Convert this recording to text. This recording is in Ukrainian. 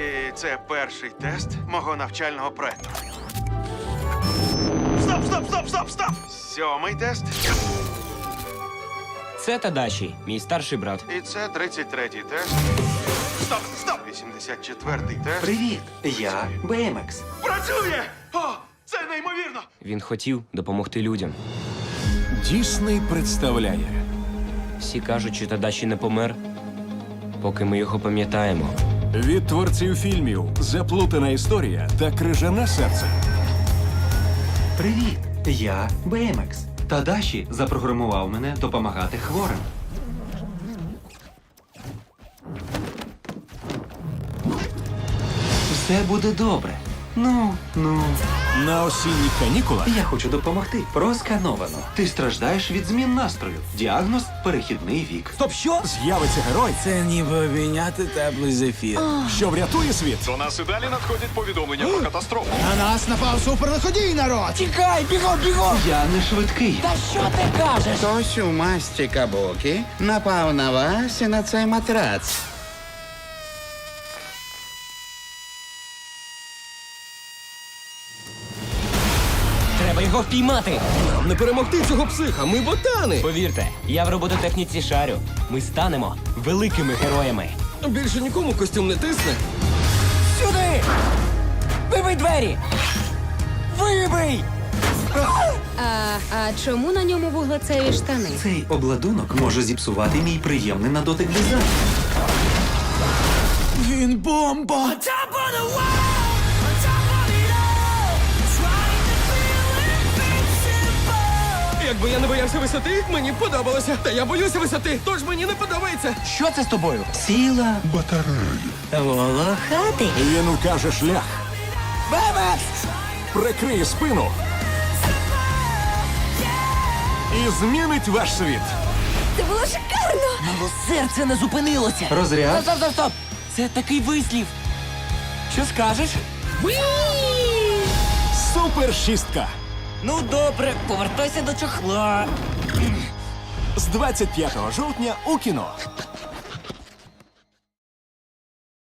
І це перший тест мого навчального проекту. Стоп, стоп, стоп, стоп, стоп! Сьомий тест. Це Тадаші, мій старший брат. І це 33-й тест. Стоп, стоп! 84-й тест. Привіт, я BMX. Працює! О, це неймовірно! Він хотів допомогти людям. Дісней представляє Всі кажуть, що Тадаші не помер, поки ми його пам'ятаємо. Від творців фільмів Заплутана історія та Крижане серце. Привіт, я BMX. Тадаші запрограмував мене допомагати хворим. Все буде добре. Ну, ну. На осінніх канікулах Я хочу допомогти. Проскановано. Ти страждаєш від змін настрою. Діагноз перехідний вік. Стоп, що? З'явиться герой, Це ніби обійняти теплий зефір. що врятує світ. До нас і далі надходять повідомлення про катастрофу. На нас напав суперлиходій народ! Тікай, бігом, бігом! Я не швидкий. Та що ти кажеш? Хтось у масті кабоки напав на вас і на цей матрац. Треба його впіймати! Нам Не перемогти цього психа, ми ботани! Повірте, я в робототехніці шарю. Ми станемо великими героями. Більше нікому костюм не тисне. Сюди! Вибий двері! Вибий! А, а чому на ньому вуглецеві штани? Цей обладунок може зіпсувати мій приємний на дотик дизайн. Він бомба! Якби я не боявся висоти, мені б подобалося. Та я боюся висоти, тож мені не подобається. Що це з тобою? Ціла Волохатий. Він укаже шлях. Бебес! Прикриє спину. І змінить ваш світ. Це було шикарно! Мало серце не зупинилося. розряд. Стоп, стоп, стоп! Це такий вислів. Що скажеш? Супер шістка. Ну добре, повертайся до чохла. З 25 жовтня у кіно.